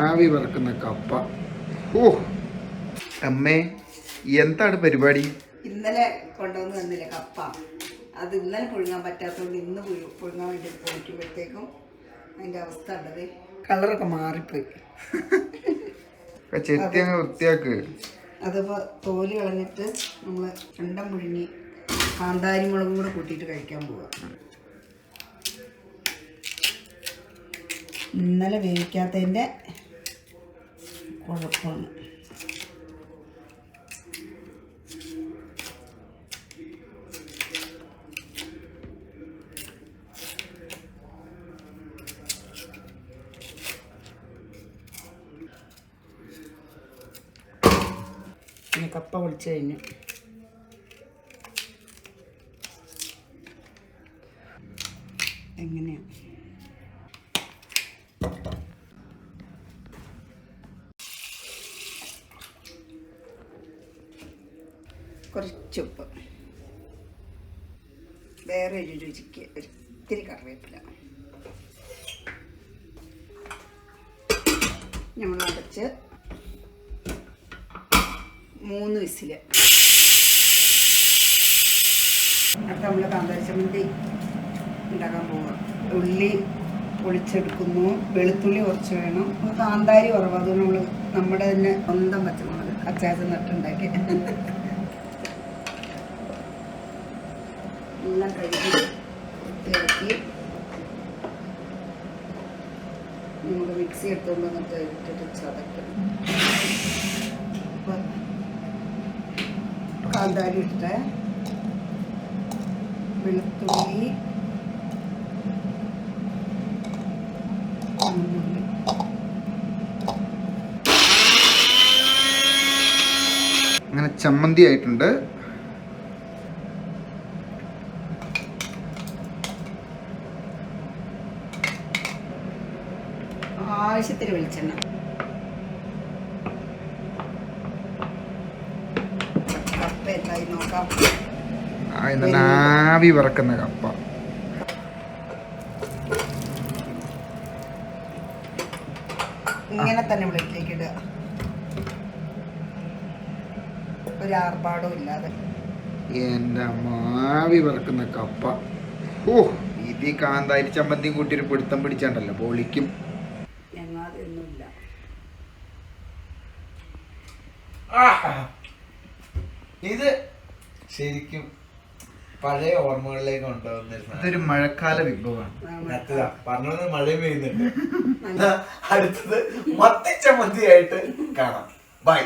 ആവി വറക്കുന്ന കപ്പ. ഓ. അമ്മേ എന്താണ് പരിപാടി? ഇന്നലെ കൊണ്ടുവന്ന് തന്നില്ല കപ്പ? അത് ഇന്നലെ പുഴുങ്ങാൻ പറ്റാത്തതുകൊണ്ട് ഇന്ന് പുഴു- പുഴുങ്ങാൻ വേണ്ടി പോയിക്കുമ്പോഴത്തേക്കും അതിന്റെ അവസ്ഥ ഉണ്ടത് കളറൊക്കെ മാറിപ്പോയി. ചെത്തി അങ്ങ് വൃത്തിയാക്ക്. അതിപ്പോൾ തോൽ കളഞ്ഞിട്ട് നമ്മൾ രണ്ടം പുഴുങ്ങി കാന്താരി മുളകും കൂടെ കൂട്ടിയിട്ട് കഴിക്കാൻ പോവാ. ഇന്നലെ വേവിക്കാത്തതിന്റെ കുഴപ്പമാണ് കപ്പ പൊളിച്ച് കഴിഞ്ഞു. എങ്ങനെയാണ് കുറച്ച് ഉപ്പ്. വേറെ ഒരു രുചിക്ക് ഒരിത്തിരി കറിവേപ്പില. നമ്മൾ അടച്ച് മൂന്ന് വിസിൽ. അടുത്ത നമ്മൾ കാന്താരി ചമ്മന്തി ഉണ്ടാക്കാൻ പോവുക ഉള്ളി പൊളിച്ചെടുക്കുന്നു. വെളുത്തുള്ളി കുറച്ച് വേണം. അപ്പോൾ കാന്താരി കുറവ്. അതുകൊണ്ട് നമ്മൾ നമ്മുടെ തന്നെ സ്വന്തം പച്ചമുളക് അച്ചാച്ച നട്ടുണ്ടാക്കി എല്ലാം കഴുകി വൃത്തിയാക്കി നമുക്ക് മിക്സി എടുത്തുകൊണ്ട് വന്നിട്ട് ഇട്ടിട്ട് ചതക്കണം കാന്താരി ഇട്ട് വെളുത്തുള്ളി. അങ്ങനെ ചമ്മന്തി ആയിട്ടുണ്ട് ആവശ്യത്തിന് വെളിച്ചെണ്ണ. കപ്പ എന്തായി നോക്കാം. ആവി വറക്കുന്ന കപ്പ. ഇങ്ങനെ തന്നെ പ്ലേറ്റിലേക്ക് ഇടുക. ഒരു ആർഭാടവും ഇല്ലാതെ. എന്റെ മാവി വറക്കുന്ന കപ്പ. ഓ ഇത് കാന്താരി ചമ്മന്തിയും കൂട്ടി ഒരു പിടുത്തം പിടിച്ചാണ്ടല്ലോ പൊളിക്കും. ഇത് ശരിക്കും പഴയ ഓർമ്മകളിലേക്ക് കൊണ്ടുവന്നിട്ടുണ്ട് ഇതൊരു മഴക്കാല വിഭവമാണ്. പറഞ്ഞത് മഴ പെയ്യുന്നുണ്ട്. അടുത്തത് മത്തിച്ചമ്മന്തിയായിട്ട് കാണാം. ബൈ